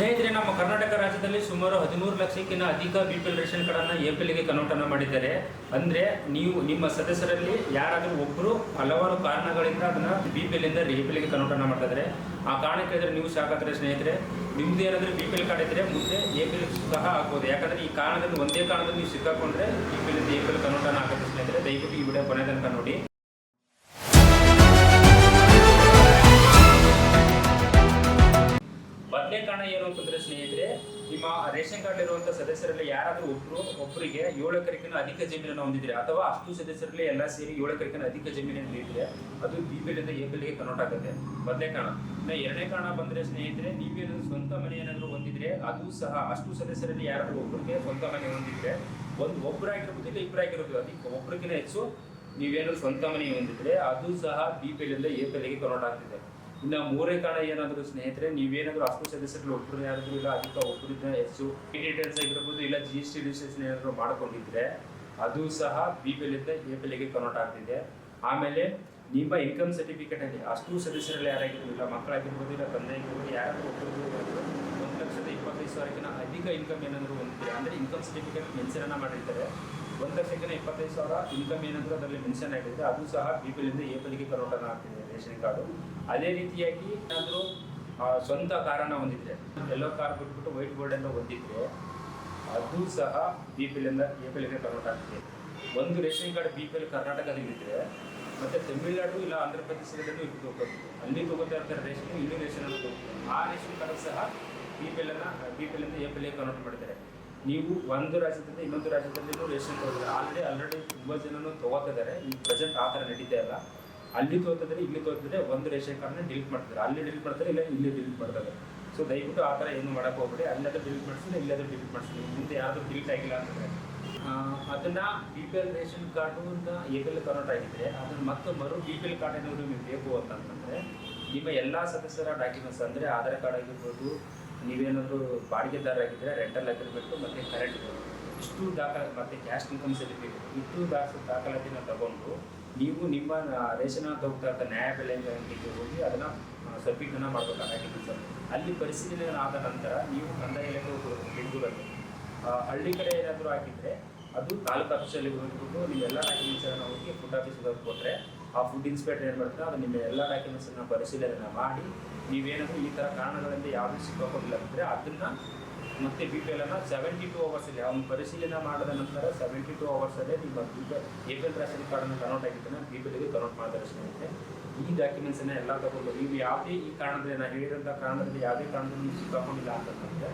ಸ್ನೇಹಿತರೆ, ನಮ್ಮ ಕರ್ನಾಟಕ ರಾಜ್ಯದಲ್ಲಿ ಸುಮಾರು ಹದಿಮೂರು ಲಕ್ಷಕ್ಕಿಂತ ಅಧಿಕ ಬಿ ಪಿ ಎಲ್ ರೇಷನ್ ಕಾರ್ಡನ್ನು ಎ ಪಿ ಎಲ್ಗೆ ಕನ್ವರ್ಟ್ ಅನ್ನು ಮಾಡಿದ್ದಾರೆ. ಅಂದರೆ ನೀವು ನಿಮ್ಮ ಸದಸ್ಯರಲ್ಲಿ ಯಾರಾದರೂ ಒಬ್ಬರು ಹಲವಾರು ಕಾರಣಗಳಿಂದ ಅದನ್ನ ಬಿ ಪಿ ಎಲ್ಲಿಂದ ಎ ಪಿ ಎಲ್ಗೆ ಕನ್ವರ್ಟ್ ಅನ್ನು ಮಾಡ್ತಾ ಆ ಕಾರಣಕ್ಕೆ ಇದ್ರೆ ನೀವು ಸಾಕಾದರೆ ಸ್ನೇಹಿತರೆ, ನಿಮ್ದು ಏನಾದರೂ ಬಿ ಪಿ ಎಲ್ ಕಾರ್ಡ್ ಇದ್ದರೆ ಮುಂದೆ ಎ ಪಿ ಎಲ್ ಸಹ ಆಗ್ಬೋದು. ಯಾಕಂದರೆ ಈ ಕಾರಣದಲ್ಲಿ, ಒಂದೇ ಕಾರಣದಲ್ಲಿ ನೀವು ಸಿಕ್ಕಾಕೊಂಡ್ರೆ ಬಿ ಪಿ ಎಲ್ಲಿಂದ ಎ ಪಿ ಎಲ್ ಕನ್ವರ್ಟ್ ಅನ್ನು ಆಗುತ್ತೆ ಸ್ನೇಹಿತರೆ. ದಯವಿಟ್ಟು ಈ ವಿಡಿಯೋ ಕೊನೆ ತನಕ ನೋಡಿ. ನಿಮ್ಮ ರೇಷನ್ ಕಾರ್ಡ್ ಇರುವಂತಹ ಸದಸ್ಯರಲ್ಲಿ ಯಾರಾದರೂ ಒಬ್ರು ಒಬ್ಬರಿಗೆ ಏಳು ಎಕರೆಗಿನ ಅಧಿಕ ಜಮೀನನ್ನು ಹೊಂದಿದ್ರೆ ಅಥವಾ ಅಷ್ಟು ಸದಸ್ಯರಲ್ಲಿ ಎಲ್ಲ ಸೇರಿ ಏಳು ಎಕರೆಗಿನ ಅಧಿಕ ಜಮೀನನ್ನು ಇದ್ರೆ ಅದು ಬಿ ಎಲ್ ಎ ಕನ್ವರ್ಟ್ ಆಗುತ್ತೆ. ಮೊದಲನೇ ಕಾರಣ. ಇನ್ನು ಎರಡನೇ ಕಾರಣ ಬಂದ್ರೆ ಸ್ನೇಹಿತರೆ ನೀವೇನಾದ್ರು ಸ್ವಂತ ಮನೆ ಏನಾದರೂ ಹೊಂದಿದ್ರೆ ಅದು ಸಹ ಅಷ್ಟು ಸದಸ್ಯರಲ್ಲಿ ಯಾರಾದರೂ ಒಬ್ಬರಿಗೆ ಸ್ವಂತ ಮನೆ ಹೊಂದಿದ್ರೆ ಒಂದು ಒಬ್ಬರಾಗಿರ್ಬೋದು ಇಲ್ಲ ಇಬ್ಬರಾಗಿರ್ಬೋದು ಅದಕ್ಕೆ ಒಬ್ಬರಿಗಿಂತ ಹೆಚ್ಚು ನೀವೇನು ಸ್ವಂತ ಮನೆ ಹೊಂದಿದ್ರೆ ಅದು ಸಹ ಬಿ ಎಲ್ ಎ ಕನ್ವರ್ಟ್ ಆಗ್ತಿದೆ. ಇನ್ನು ಮೂರೇ ಕಾರಣ ಏನಾದರೂ ಸ್ನೇಹಿತರೆ, ನೀವೇನಾದರೂ ಅಷ್ಟು ಸದಸ್ಯರಲ್ಲಿ ಒಬ್ಬರು ಯಾರಾದರೂ ಇಲ್ಲ, ಅಧಿಕ ಒಬ್ಬರಿಂದ ಹೆಚ್ಚು ಡೀಟೇಲ್ಸ್ ಆಗಿರ್ಬೋದು ಇಲ್ಲ ಜಿ ಎಸ್ ಟಿ ರಿಜಿಸ್ಟ್ರೇಷನ್ ಏನಾದರೂ ಮಾಡ್ಕೊಂಡಿದ್ರೆ, ಅದು ಸಹ ಬಿ ಪಿ ಎಲ್ ಇಂದ ಎ ಪಿ ಎಲ್ಗೆ ಕನ್ವರ್ಟ್ ಆಗ್ತಿದೆ. ಆಮೇಲೆ ನಿಮ್ಮ ಇನ್ಕಮ್ ಸರ್ಟಿಫಿಕೇಟ್ ಅಲ್ಲಿ ಅಷ್ಟು ಸದಸ್ಯರಲ್ಲಿ ಯಾರಾಗಿರ್ಬೋದು, ಇಲ್ಲ ಮಕ್ಕಳಾಗಿರ್ಬೋದು, ಇಲ್ಲ ತಂದೆ ಆಗಿರ್ಬೋದು ಯಾರಾದರೂ ಒಬ್ಬರು ಒಂದು ಲಕ್ಷದ ಇಪ್ಪತ್ತೈದು ಸಾವಿರಕ್ಕಿಂತ ಅಧಿಕ ಇನ್ಕಮ್ ಏನಾದರೂ ಹೊಂದಿದೆ, ಅಂದರೆ ಇನ್ಕಮ್ ಸರ್ಟಿಫಿಕೇಟ್ ಮೆನ್ಷನ್ ಮಾಡಿರ್ತಾರೆ. ಒಂದು ಲಕ್ಷಕ್ಕಿಂತ ಇಪ್ಪತ್ತೈದು ಸಾವಿರ ಇನ್ಕಮ್ ಏನಂತ ಅದರಲ್ಲಿ ಮೆನ್ಷನ್ ಆಗಿದೆ ಅದು ಸಹ ಬಿ ಎಲ್ಲಿಂದ ಎ ಪಿ ಎಲ್ಗೆ ಕನ್ವರ್ಟ್ ಅನ್ನ ಆಗ್ತಿದೆ ರೇಷನ್ ಕಾರ್ಡು. ಅದೇ ರೀತಿಯಾಗಿ ಏನಾದರೂ ಸ್ವಂತ ಕಾರನ್ನು ಹೊಂದಿದ್ರೆ, ಎಲ್ಲೋ ಕಾರ್ ಬಿಟ್ಬಿಟ್ಟು ವೈಟ್ ಬೋರ್ಡ್ ಎಲ್ಲ ಹೊಂದಿದ್ರೆ, ಅದು ಸಹ ಬಿ ಎಲ್ಲಿಂದ ಎ ಪಿ ಎಲ್ಗೆ ಕನ್ವರ್ಟ್ ಆಗ್ತಿದೆ ಒಂದು ration card B P L ಕರ್ನಾಟಕದಲ್ಲಿದ್ದರೆ ಮತ್ತೆ ತಮಿಳುನಾಡು ಇಲ್ಲ ಆಂಧ್ರ ಪ್ರದೇಶದಲ್ಲೂ ಇದು ತಗೋಬೇಕು ಅಲ್ಲಿ ತಗೋತಾ ಇರ್ತಾರೆ ರೇಷನ್, ಇಲ್ಲಿ ರೇಷನ್ ಆ ರೇಷನ್ ಕಾರ್ಡ್ ಸಹ ಬಿ ಪಿ ಎಲ್ ಅನ್ನ ಬಿ ಪಿ ಎಲ್ ಇಂದ ಎ ಪಿ ಕನ್ವರ್ಟ್ ಮಾಡಿದ್ದಾರೆ ನೀವು ಒಂದು ರಾಜ್ಯದಿಂದ ಇನ್ನೊಂದು ರಾಜ್ಯದಲ್ಲಿನೂ ರೇಷನ್ ತಗೋದಿಲ್ಲ ಆಲ್ರೆಡಿ ಆಲ್ರೆಡಿ ತುಂಬ ಜನನು ತಗೋತಿದ್ದಾರೆ. ಈ ಪ್ರೆಸೆಂಟ್ ಆ ಥರ ನಡೀತಾ ಇಲ್ಲ. ಅಲ್ಲಿ ತೋತಿದ್ರೆ ಇಲ್ಲಿ ತೋತಿದ್ರೆ ಒಂದು ರೇಷನ್ ಕಾರ್ಡ್ನ ಡಿಲೀಟ್ ಮಾಡ್ತಿದ್ದಾರೆ. ಅಲ್ಲಿ ಡಿಲೀಟ್ ಮಾಡ್ತಾರೆ, ಇಲ್ಲ ಇಲ್ಲಿ ಡಿಲೀಟ್ ಮಾಡ್ತಾರೆ. ಸೊ ದಯವಿಟ್ಟು ಆ ಥರ ಏನು ಮಾಡಕ್ಕೆ ಹೋಗ್ಬೇಡಿ. ಅಲ್ಲಾದ್ರೂ ಡಿಲೀಟ್ ಮಾಡಿಸಿದ್ರೆ ಇಲ್ಲಾದ್ರೂ ಡಿಲೀಟ್ ಮಾಡಿಸಿದ್ರೆ ಮುಂದೆ ಯಾರಾದರೂ ಡಿಲೀಟ್ ಆಗಿಲ್ಲ ಅಂದರೆ ಅದನ್ನು B P L ration card ಅಂತ ಎ ಪಿ ಎಲ್ ಕನ್ವರ್ಟ್ ಆಗಿದ್ದರೆ ಅದನ್ನು ಮತ್ತೆ ಮರು ಬಿ ಪಿ ಎಲ್ ಕಾರ್ಡ್ ಏನಾದರೂ ನಿಮಗೆ ಬೇಕು ಅಂತಂದರೆ, ನಿಮ್ಮ ಎಲ್ಲ ಸದಸ್ಯರ ಡಾಕ್ಯುಮೆಂಟ್ಸ್ ಅಂದರೆ ಆಧಾರ್ ಕಾರ್ಡ್ ಆಗಿರ್ಬೋದು ನೀವೇನಾದರೂ ಬಾಡಿಗೆದಾರರಾಗಿದ್ದರೆ ರೆಂಟಲ್ ಆಗಿರಬೇಕು ಮತ್ತು ಕರೆಂಟ್ ಇಷ್ಟು ದಾಖಲೆ ಮತ್ತು ಕ್ಯಾಶ್ ಇನ್ಕಮ್ ಸರ್ಟಿಫಿಕೇಟ್ ಇಷ್ಟು ದಾಖ ದಾಖಲಾತಿನ ತಗೊಂಡು ನೀವು ನಿಮ್ಮ ರೇಷನ್ ತಗೋತಾ ಇದ್ದ ಅಂಗಡಿಗೆ ಹೋಗಿ ಅದನ್ನು ಸಬ್ಮಿಟನ್ನು ಮಾಡಬೇಕಾಗಿತ್ತು ಸರ್. ಅಲ್ಲಿ ಪರಿಶೀಲನೆ ಆದ ನಂತರ ನೀವು ಕಂದಾಯ ಇಲಾಖೆ ಆ, ಹಳ್ಳಿ ಕಡೆ ಏನಾದರೂ ಹಾಕಿದರೆ ಅದು ತಾಲೂಕು ಆಫೀಸಲ್ಲಿ ಹೋಗ್ಬಿಟ್ಟು ನೀವೆಲ್ಲ ಡಾಕ್ಯುಮೆಂಟ್ಸನ್ನು ಹೋಗಿ ಫುಡ್ ಆಫೀಸ್ಗೆ ಕೊಟ್ಟರೆ ಆ ಫುಡ್ ಇನ್ಸ್ಪೆಕ್ಟರ್ ಏನು ಮಾಡ್ತಾರೆ ಅದು ನಿಮ್ಮ ಎಲ್ಲ ಡಾಕ್ಯುಮೆಂಟ್ಸನ್ನು ಪರಿಶೀಲನೆ ಮಾಡಿ, ನೀವೇನಾದರೂ ಈ ಥರ ಕಾರಣಗಳಿಂದ ಯಾವುದೇ ಸಿಕ್ಕಾಕೊಂಡಿಲ್ಲ ಅಂದರೆ ಅದನ್ನು ಮತ್ತೆ B P L seventy two ಅವರ್ಸಲ್ಲಿ ಅವ್ನು ಪರಿಶೀಲನೆ ಮಾಡಿದ ನಂತರ ಸೆವೆಂಟಿ ಟು ಅವರ್ಸಲ್ಲೇ ನಿಮ್ಮ B P A P L ration ಕಾರ್ಡನ್ನು ಕನೌಟ್ ಆಗಿದ್ದನ್ನು ಬಿ ಪಿ ಎಲ್ಗೆ ಕನ್ವರ್ಟ್ ಮಾಡ್ತಾರೆ ಈ ಡಾಕ್ಯುಮೆಂಟ್ಸನ್ನ ಎಲ್ಲ ತಗೊಂಡು ನೀವು ಯಾವುದೇ ಈ ಕಾರಣದಲ್ಲಿ ನಾನು ಹೇಳಿದಂಥ ಕಾರಣದಲ್ಲಿ ಯಾವುದೇ ಕಾರಣದಲ್ಲಿ ಸಿಕ್ಕಾಕೊಂಡಿಲ್ಲ ಅಂತಂದರೆ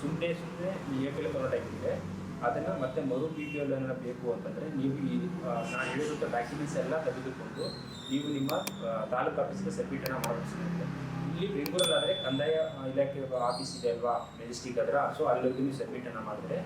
ಸುಮ್ಮನೆ ಸುಮ್ಮನೆ ಈ ಎ ಪಿ ಎಲ್ ಕನ್ವರ್ಟ್ ಆಗಿದ್ರೆ ಅದನ್ನು ಮತ್ತೆ ಮರು ಪಿ ಪಿ ಎಲ್ ಅನ್ನ ಬೇಕು ಅಂತಂದರೆ ನೀವು ಈ ನಾನು ಹೇಳಿರುವಂಥ ಡಾಕ್ಯುಮೆಂಟ್ಸ್ ಎಲ್ಲ ತೆಗೆದುಕೊಂಡು ನೀವು ನಿಮ್ಮ ತಾಲೂಕು ಆಫೀಸ್ಗೆ ಸಬ್ಮಿಟನ್ನು ಮಾಡಬೇಕು ಇಲ್ಲಿ ಬೆಂಗಳೂರಲ್ಲಾದರೆ ಕಂದಾಯ ಇಲಾಖೆ ಆಫೀಸ್ ಇದೆ ಅಲ್ವಾ? ಮೆಜೆಸ್ಟಿಕ್ ಹತ್ರ. ಸೊ ಅಲ್ಲೋಗಿ ನೀವು ಸಬ್ಮಿಟನ್ನು ಮಾಡಿದ್ರೆ